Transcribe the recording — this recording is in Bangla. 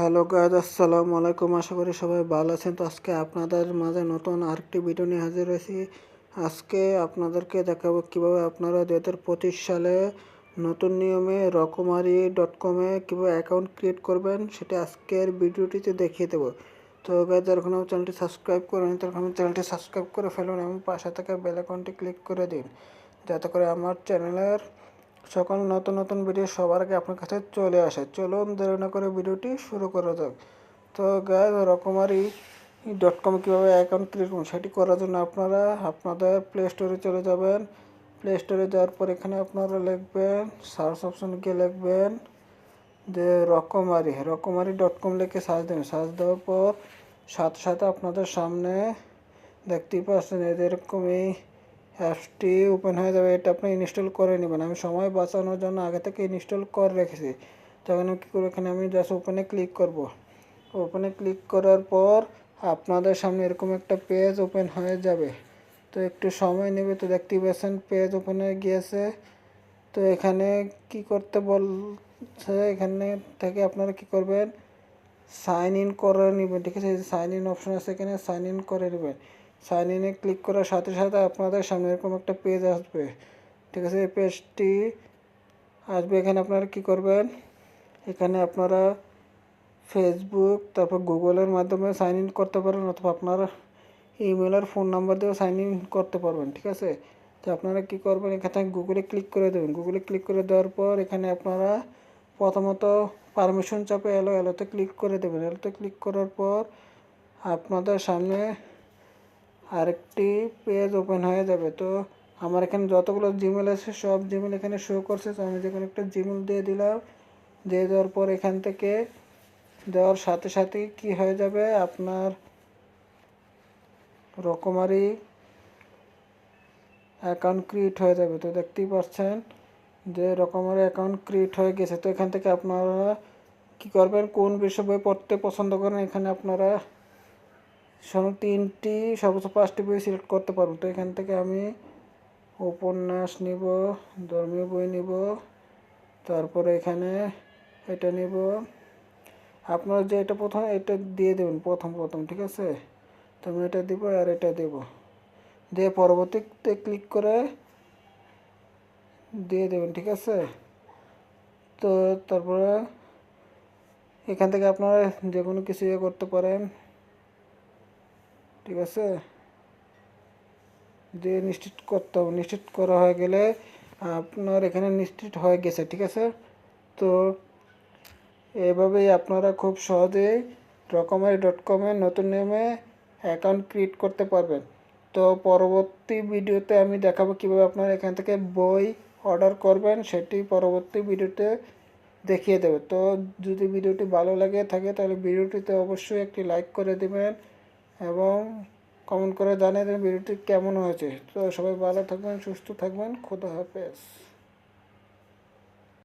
হ্যালো গাইজ, আসসালামু আলাইকুম। আশা করি সবাই ভালো আছেন। তো আজকে আপনাদের মাঝে নতুন আরেকটি ভিডিও নিয়ে হাজির হয়েছি। আজকে আপনাদেরকে দেখাবো কীভাবে আপনারা দু হাজার পঁচিশ সালে নতুন নিয়মে রকমারি ডট কমে কীভাবে অ্যাকাউন্ট ক্রিয়েট করবেন, সেটা আজকের ভিডিওটিতে দেখিয়ে দেবো। তো গাইজ, যখন আমার চ্যানেলটি সাবস্ক্রাইব করেন, তখন চ্যানেলটি সাবস্ক্রাইব করে ফেলুন এবং পাশে থাকা বেল আইকনটি ক্লিক করে দিন। যাতে করে আমার চ্যানেলের সকল নতুন নতুন ভিডিও সবার আগে আপনার কাছে চলে আসে। চলুন দেরি না করে ভিডিওটি শুরু করা যাক। তো গায়ে রকমারি ডট কম কীভাবে অ্যাকাউন্ট ক্রিয়েট করুন সেটি করার জন্য আপনারা আপনাদের প্লে স্টোরে চলে যাবেন। প্লে স্টোরে যাওয়ার পর এখানে আপনারা লিখবেন সার্চ অপশন গিয়ে লিখবেন, যে রকমারি রকমারি ডট কম লিখে সার্চ দেবেন। সার্চ দেওয়ার পর সাথে সাথে আপনাদের সামনে দেখতেই পাচ্ছেন এরকম এই অ্যাপসটি ওপেন হয়ে যাবে, এটা আপনি ইনস্টল করে নেবেন। আমি সময় বাঁচানোর জন্য আগে থেকে ইনস্টল করে রেখেছি। তখন আমি কী করব? এখানে আমি জাস্ট ওপেনে ক্লিক করব। ওপেনে ক্লিক করার পর আপনাদের সামনে এরকম একটা পেজ ওপেন হয়ে যাবে। তো একটু সময় নেবে, তো দেখতেই পাচ্ছেন পেজ ওপেন গিয়েছে। তো এখানে কি করতে বলছে? এখানে থেকে আপনারা কি করবেন? সাইন ইন করে নেবেন, ঠিক আছে? সাইন ইন অপশন আছে এখানে সাইন ইন করে নেবেন। সাইন ইনে ক্লিক করার সাথে সাথে আপনাদের সামনে এরকম একটা পেজ আসবে। ঠিক আছে? এই পেজটি আসবে। এখানে আপনারা কি করবেন? এখানে আপনারা ফেসবুক তারপর গুগলের মাধ্যমে সাইন ইন করতে পারেন অথবা আপনারা ইমেল আর ফোন নাম্বার দিয়েও সাইন ইন করতে পারবেন। ঠিক আছে? তো আপনারা কি করবেন? এখানে গুগলে ক্লিক করে দেবেন। গুগলে ক্লিক করে দেওয়ার পর এখানে আপনারা প্রথমত পারমিশন চাপে এলো এলোতে ক্লিক করে দেবেন। এলোতে ক্লিক করার পর আপনাদের সামনে আরেকটি পেজ ওপেন হয়ে যাবে। তো আমার এখানে যতগুলো জিমেল আছে, সব জিমেল এখানে শো করছে। তো আমি যেখানে একটা জিমেল দিয়ে দিলাম। দিয়ে দেওয়ার পর এখান থেকে দেওয়ার সাথে সাথে কি হয়ে যাবে? আপনার রকমারি অ্যাকাউন্ট ক্রিয়েট হয়ে যাবে। তো দেখতেই পাচ্ছেন যে রকমারি অ্যাকাউন্ট ক্রিয়েট হয়ে গেছে। তো এখান থেকে আপনারা কি করবেন? কোন বিষয় বই পড়তে পছন্দ করেন? এখানে আপনারা তিনটি, সর্বোচ্চ পাঁচটি বই সিলেক্ট করতে পারব। তো এখান থেকে আমি উপন্যাস নিব, ধর্মীয় বই নিব, তারপরে এখানে এটা নিব। আপনারা যে এটা প্রথম, এটা দিয়ে দেবেন প্রথম প্রথম, ঠিক আছে? তো আমি এটা দিব আর এটা দেব। দিয়ে পরবর্তীতে ক্লিক করে দিয়ে দেবেন, ঠিক আছে? তো তারপরে এখান থেকে আপনারা যে কোনো কিছু ইয়ে করতে পারেন। ঠিক আছে? দিয়ে নিশ্চিত করতে হবে, নিশ্চিত করা হয়ে গেলে আপনার এখানে নিশ্চিত হয়ে গেছে, ঠিক আছে? তো এভাবেই আপনারা খুব সহজেই রকমারি ডট কমে নতুন নিয়মে অ্যাকাউন্ট ক্রিয়েট করতে পারবেন। তো পরবর্তী ভিডিওতে আমি দেখাবো কীভাবে আপনারা এখান থেকে বই অর্ডার করবেন, সেটি পরবর্তী ভিডিওতে দেখিয়ে দেবে। তো যদি ভিডিওটি ভালো লাগে থাকে, তাহলে ভিডিওটিতে অবশ্যই একটি লাইক করে দেবেন। এবং কমেন্ট করে জানিয়ে দেবেন ভিডিওটি কেমন হয়েছে। তো সবাই ভালো থাকবেন, সুস্থ থাকবেন, খোদা হাফেজ।